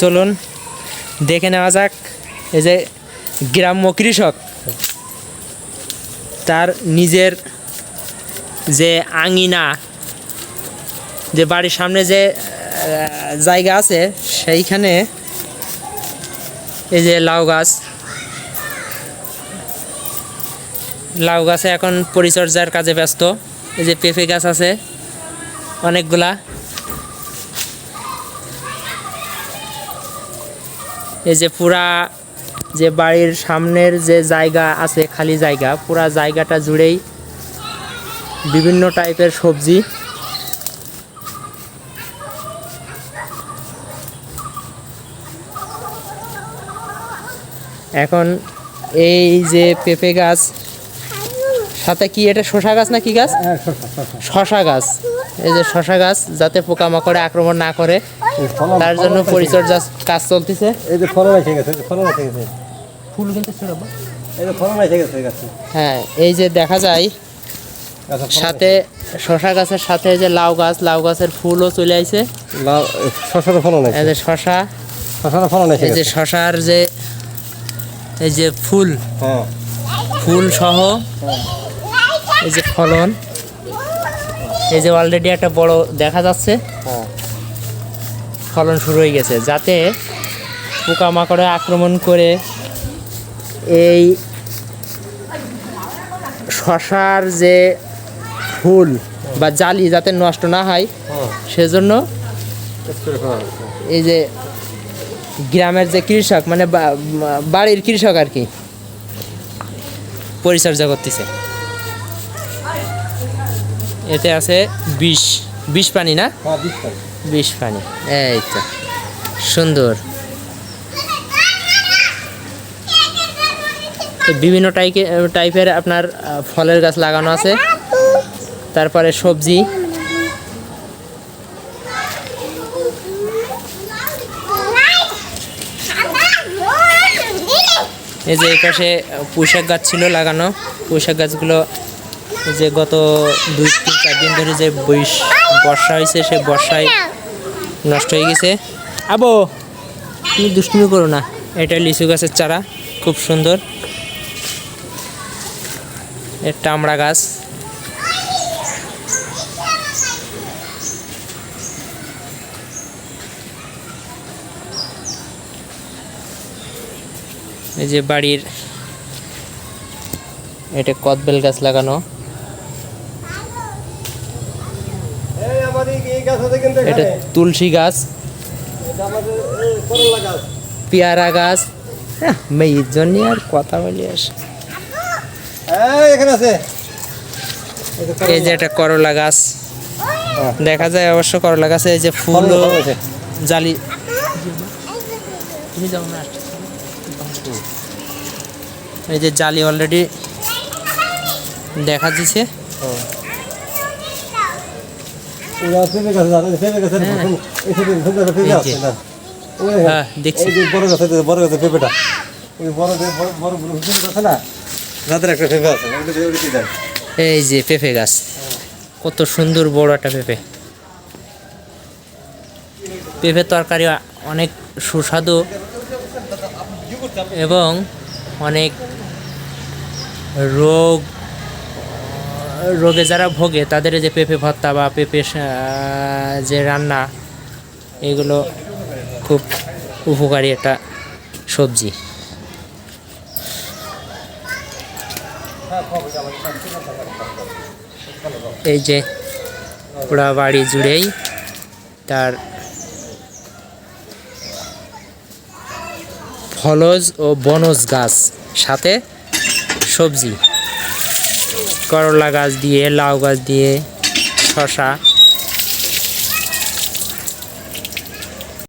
চলুন, দেখে নেওয়া যাক এই যে গ্রাম্য কৃষক, তার নিজের যে আঙিনা, যে বাড়ির সামনে যে জায়গা আছে, সেইখানে এই যে লাউ গাছ। লাউ গাছে এখন পরিচর্যার কাজে ব্যস্ত। এই যে পেঁপে গাছ আছে, অনেকগুলা। এই যে পুরা যে বাড়ির সামনের যে জায়গা আছে খালি জায়গা পুরা জায়গাটা জুড়েই বিভিন্ন টাইপের সবজি। এখন এই যে পেঁপে গাছ সাথে কি এটা শশা গাছ না কি গাছ? শশা গাছ। এই যে শশা গাছ যাতে পোকামাকড়ে আক্রমণ না করে। তার জন্য পরিচর্যা কাজ চলতেছে এই যে ফলন এসে গেছে ফলন এসে গেছে ফুল কিন্তু ছোড়াবো এই যে ফলন এসে গেছে গাছে হ্যাঁ এই যে দেখা যায় সাথে শশা গাছের সাথে যে লাউ গাছ লাউ গাছের ফুলও চলে আইছে লাউ শশার ফলন এই যে শশা শশার ফলন এই যে শশার যে এই যে ফুল হ্যাঁ ফুল সহ এই যে ফলন এই যে অলরেডি একটা বড় দেখা যাচ্ছে হ্যাঁ ফলন শুরু হয়ে গেছে যাতে পোকামাকড়ে আক্রমণ করে এই শশার যে ফুল বা জালি যাতে নষ্ট না হয় সেজন্য। এই যে গ্রামের যে কৃষক মানে বাড়ির কৃষক আর কি পরিচর্যা করতেছে। এতে আছে বিষ। বিষ পানি না? হ্যাঁ বিষ পানি। এই তো সুন্দর। বিভিন্ন টাইপে টাইপের আপনার ফলের গাছ লাগানো আছে। তারপরে সবজি। এই যে এই পাশে পুঁইশাক গাছ ছিল লাগানো। পুঁইশাক গাছগুলো যে গত দুই তিন চার দিন ধরে যে বর্ষা হয়েছে, সে বর্ষায় নষ্ট হয়ে গেছে। আবো, তুমি দুষ্টুমি করো না। এটা লিচু গাছের চারা, খুব সুন্দর। একটা আমড়া গাছ। এই যে বাড়ির এটা কদবেল গাছ লাগানো এই আমাদের এই গাছ আছে কিন্তু এটা তুলসী গাছ। পেয়ারা গাছ। হ্যাঁ, মেয়ের জন্য আর কথা বলি আসে এই আছে। এই যে একটা করলা গাছ। হ্যাঁ। দেখা যায় অবশ্য করলা গাছে এই যে ফুল। জালি। এই যে জালি অলরেডি দেখা দিছে ওই গাছ পেঁপে গাছ আছে, পেঁপে গাছের হ্যাঁ। ফুল- এই পেঁপে- পেঁপে গাছের পেঁপে এই আছে যে। না? ওই হ্যাঁ, দেখছি। বড় গাছ বড় গাছের পেঁপেটা ওই বড় বড় বড় বড় না যাদের একটা পেঁপে আছে। এই যে পেঁপে গাছ কত সুন্দর বড় একটা পেঁপে পেঁপে তরকারি অনেক সুস্বাদু এবং অনেক রোগ রোগে যারা ভোগে, তাদের যে পেঁপে ভর্তা বা পেঁপে যে রান্না, এগুলো খুব উপকারী একটা সবজি। এই যে পুরা বাড়ি জুড়েই তার ফলজ ও বনজ গাছ সাথে সবজি। করলা গাছ দিয়ে লাউ গাছ দিয়ে শশা